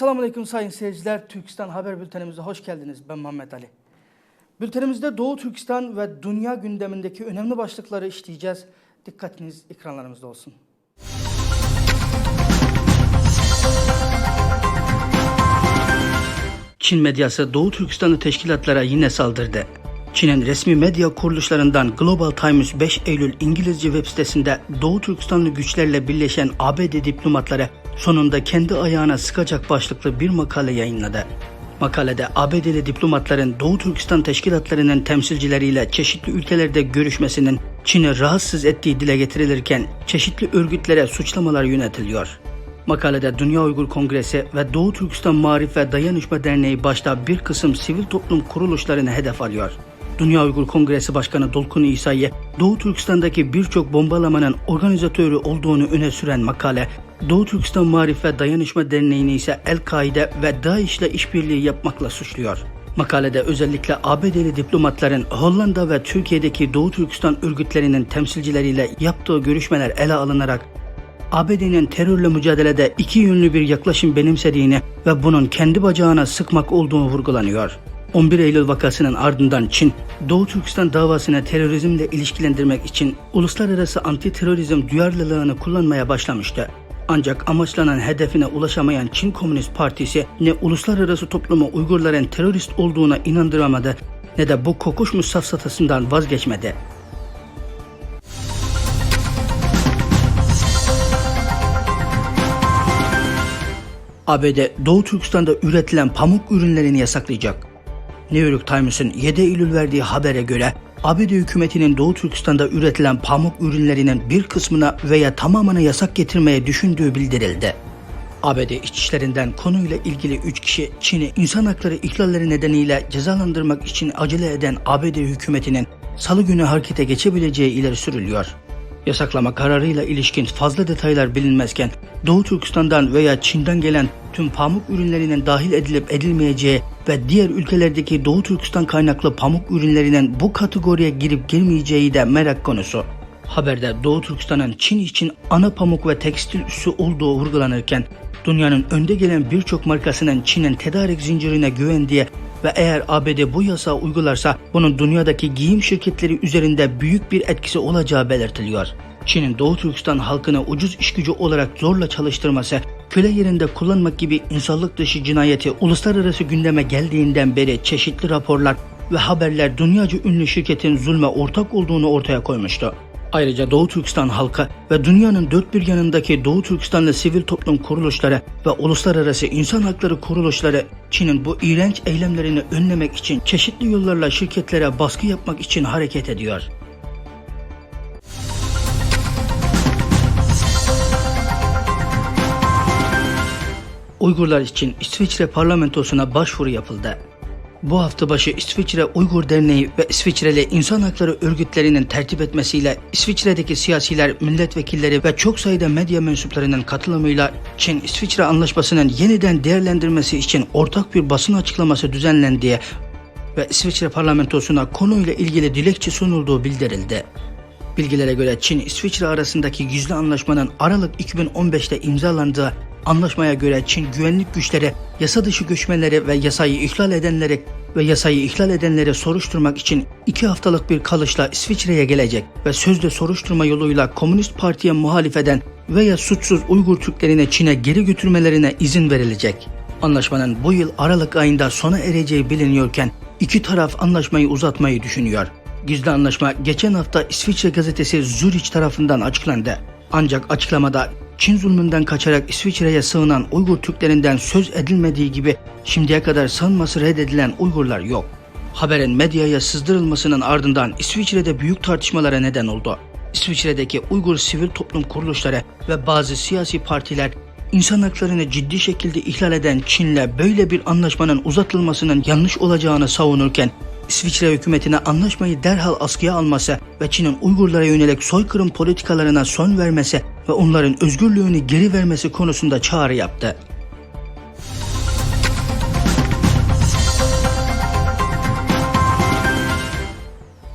Esselamu Aleyküm sayın seyirciler. Türkistan Haber Bültenimize hoş geldiniz. Ben Muhammed Ali. Bültenimizde Doğu Türkistan ve dünya gündemindeki önemli başlıkları işleyeceğiz. Dikkatiniz ekranlarımızda olsun. Çin medyası Doğu Türkistanlı teşkilatlara yine saldırdı. Çin'in resmi medya kuruluşlarından Global Times 5 Eylül İngilizce web sitesinde Doğu Türkistanlı güçlerle birleşen ABD diplomatları sonunda kendi ayağına sıkacak başlıklı bir makale yayınladı. Makalede ABD'li diplomatların Doğu Türkistan teşkilatlarının temsilcileriyle çeşitli ülkelerde görüşmesinin Çin'i rahatsız ettiği dile getirilirken çeşitli örgütlere suçlamalar yöneltiliyor. Makalede Dünya Uygur Kongresi ve Doğu Türkistan Marif ve Dayanışma Derneği başta bir kısım sivil toplum kuruluşlarını hedef alıyor. Dünya Uygur Kongresi Başkanı Dolkun İsa'yı Doğu Türkistan'daki birçok bombalamanın organizatörü olduğunu öne süren makale, Doğu Türkistan Marif ve Dayanışma Derneği'ni ise El-Kaide ve DAEŞ ile işbirliği yapmakla suçluyor. Makalede özellikle ABD'li diplomatların Hollanda ve Türkiye'deki Doğu Türkistan örgütlerinin temsilcileriyle yaptığı görüşmeler ele alınarak ABD'nin terörle mücadelede iki yönlü bir yaklaşım benimsediğini ve bunun kendi bacağına sıkmak olduğunu vurgulanıyor. 11 Eylül vakasının ardından Çin, Doğu Türkistan davasını terörizmle ilişkilendirmek için uluslararası anti terörizm duyarlılığını kullanmaya başlamıştı. Ancak amaçlanan hedefine ulaşamayan Çin Komünist Partisi ne uluslararası toplumu Uygurların terörist olduğuna inandıramadı ne de bu kokuşmuş safsatasından vazgeçmedi. ABD Doğu Türkistan'da üretilen pamuk ürünlerini yasaklayacak. New York Times'ın 7 Eylül verdiği habere göre ABD hükümetinin Doğu Türkistan'da üretilen pamuk ürünlerinin bir kısmına veya tamamını yasak getirmeye düşündüğü bildirildi. ABD İçişlerinden konuyla ilgili 3 kişi Çin'i insan hakları ihlalleri nedeniyle cezalandırmak için acele eden ABD hükümetinin salı günü harekete geçebileceği ileri sürülüyor. Yasaklama kararıyla ilişkin fazla detaylar bilinmezken Doğu Türkistan'dan veya Çin'den gelen tüm pamuk ürünlerinin dahil edilip edilmeyeceği ve diğer ülkelerdeki Doğu Türkistan kaynaklı pamuk ürünlerinin bu kategoriye girip girmeyeceği de merak konusu. Haberde Doğu Türkistan'ın Çin için ana pamuk ve tekstil üssü olduğu vurgulanırken dünyanın önde gelen birçok markasının Çin'in tedarik zincirine güvendiği ve eğer ABD bu yasağı uygularsa bunun dünyadaki giyim şirketleri üzerinde büyük bir etkisi olacağı belirtiliyor. Çin'in Doğu Türkistan halkını ucuz iş gücü olarak zorla çalıştırması, köle yerinde kullanmak gibi insanlık dışı cinayeti uluslararası gündeme geldiğinden beri çeşitli raporlar ve haberler dünyaca ünlü şirketin zulme ortak olduğunu ortaya koymuştu. Ayrıca Doğu Türkistan halkı ve dünyanın dört bir yanındaki Doğu Türkistanlı sivil toplum kuruluşları ve uluslararası insan hakları kuruluşları Çin'in bu iğrenç eylemlerini önlemek için çeşitli yollarla şirketlere baskı yapmak için hareket ediyor. Uygurlar için İsviçre parlamentosuna başvuru yapıldı. Bu hafta başı İsviçre Uygur Derneği ve İsviçreli insan hakları örgütlerinin tertip etmesiyle İsviçre'deki siyasiler, milletvekilleri ve çok sayıda medya mensuplarının katılımıyla Çin-İsviçre anlaşmasının yeniden değerlendirmesi için ortak bir basın açıklaması düzenlendiği ve İsviçre parlamentosuna konuyla ilgili dilekçe sunulduğu bildirildi. Bilgilere göre Çin-İsviçre arasındaki gizli anlaşmanın Aralık 2015'te imzalandığı Anlaşmaya göre Çin güvenlik güçleri yasa dışı göçmenleri ve yasayı ihlal edenleri ve yasayı ihlal edenleri soruşturmak için iki haftalık bir kalışla İsviçre'ye gelecek ve sözde soruşturma yoluyla Komünist Parti'ye muhalif eden veya suçsuz Uygur Türklerini Çin'e geri götürmelerine izin verilecek. Anlaşmanın bu yıl Aralık ayında sona ereceği biliniyorken iki taraf anlaşmayı uzatmayı düşünüyor. Gizli anlaşma geçen hafta İsviçre gazetesi Zürich tarafından açıklandı. Ancak açıklamada Çin zulmünden kaçarak İsviçre'ye sığınan Uygur Türklerinden söz edilmediği gibi şimdiye kadar sığınması reddedilen Uygurlar yok. Haberin medyaya sızdırılmasının ardından İsviçre'de büyük tartışmalara neden oldu. İsviçre'deki Uygur sivil toplum kuruluşları ve bazı siyasi partiler insan haklarını ciddi şekilde ihlal eden Çin'le böyle bir anlaşmanın uzatılmasının yanlış olacağını savunurken İsviçre hükümetine anlaşmayı derhal askıya alması ve Çin'in Uygurlara yönelik soykırım politikalarına son vermesi ve onların özgürlüğünü geri vermesi konusunda çağrı yaptı.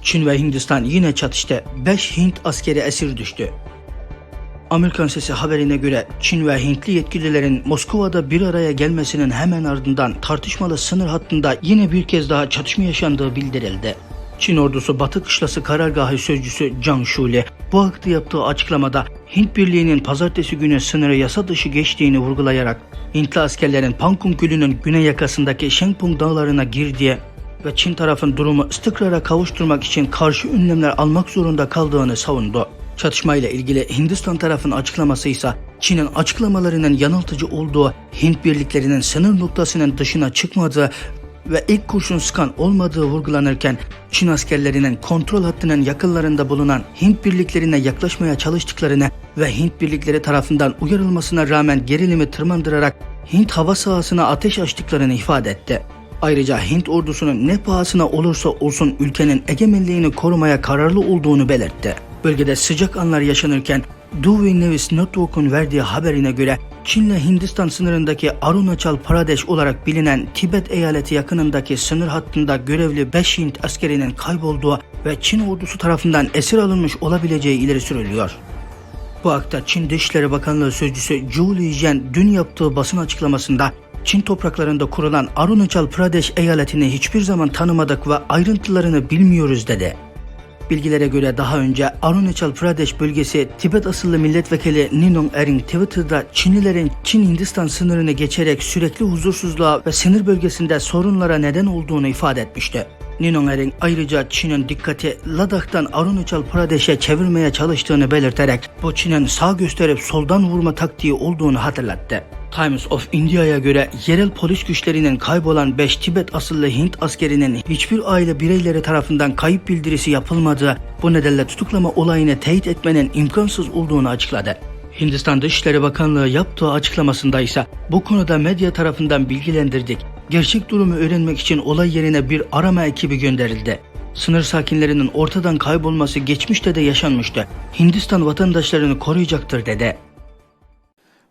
Çin ve Hindistan yine çatıştı. 5 Hint askeri esir düştü. Amerikan Sesi haberine göre Çin ve Hintli yetkililerin Moskova'da bir araya gelmesinin hemen ardından tartışmalı sınır hattında yine bir kez daha çatışma yaşandığı bildirildi. Çin ordusu Batı Kışlası karargahı sözcüsü Zhang Shule bu hakta yaptığı açıklamada Hint Birliği'nin pazartesi günü sınırı yasa dışı geçtiğini vurgulayarak Hintli askerlerin Pankung Gölü'nün güney yakasındaki Shengpung dağlarına girdiği ve Çin tarafın durumu istikrara kavuşturmak için karşı önlemler almak zorunda kaldığını savundu. Çatışmayla ilgili Hindistan tarafının açıklaması ise Çin'in açıklamalarının yanıltıcı olduğu, Hint birliklerinin sınır noktasının dışına çıkmadığı ve ilk kurşun sıkan olmadığı vurgulanırken Çin askerlerinin kontrol hattının yakınlarında bulunan Hint birliklerine yaklaşmaya çalıştıklarını ve Hint birlikleri tarafından uyarılmasına rağmen gerilimi tırmandırarak Hint hava sahasına ateş açtıklarını ifade etti. Ayrıca Hint ordusunun ne pahasına olursa olsun ülkenin egemenliğini korumaya kararlı olduğunu belirtti. Bölgede sıcak anlar yaşanırken Dewey News Network'un verdiği haberine göre Çin'le Hindistan sınırındaki Arunachal Pradesh olarak bilinen Tibet eyaleti yakınındaki sınır hattında görevli 5 Hint askerinin kaybolduğu ve Çin ordusu tarafından esir alınmış olabileceği ileri sürülüyor. Bu akta Çin Dışişleri Bakanlığı Sözcüsü Zhou Lijian dün yaptığı basın açıklamasında Çin topraklarında kurulan Arunachal Pradesh eyaletini hiçbir zaman tanımadık ve ayrıntılarını bilmiyoruz dedi. Bilgilere göre daha önce Arunachal Pradesh bölgesi Tibet asıllı milletvekili Ninong Ering Twitter'da Çinlilerin Çin-Hindistan sınırını geçerek sürekli huzursuzluğa ve sınır bölgesinde sorunlara neden olduğunu ifade etmişti. Ninong Ering ayrıca Çin'in dikkati Ladak'tan Arunachal Pradesh'e çevirmeye çalıştığını belirterek bu Çin'in sağ gösterip soldan vurma taktiği olduğunu hatırlattı. Times of India'ya göre yerel polis güçlerinin kaybolan 5 Tibet asıllı Hint askerinin hiçbir aile bireyleri tarafından kayıp bildirisi yapılmadığı, bu nedenle tutuklama olayını teyit etmenin imkansız olduğunu açıkladı. Hindistan Dışişleri Bakanlığı yaptığı açıklamasında ise bu konuda medya tarafından bilgilendirdik. Gerçek durumu öğrenmek için olay yerine bir arama ekibi gönderildi. Sınır sakinlerinin ortadan kaybolması geçmişte de yaşanmıştı. Hindistan vatandaşlarını koruyacaktır dedi.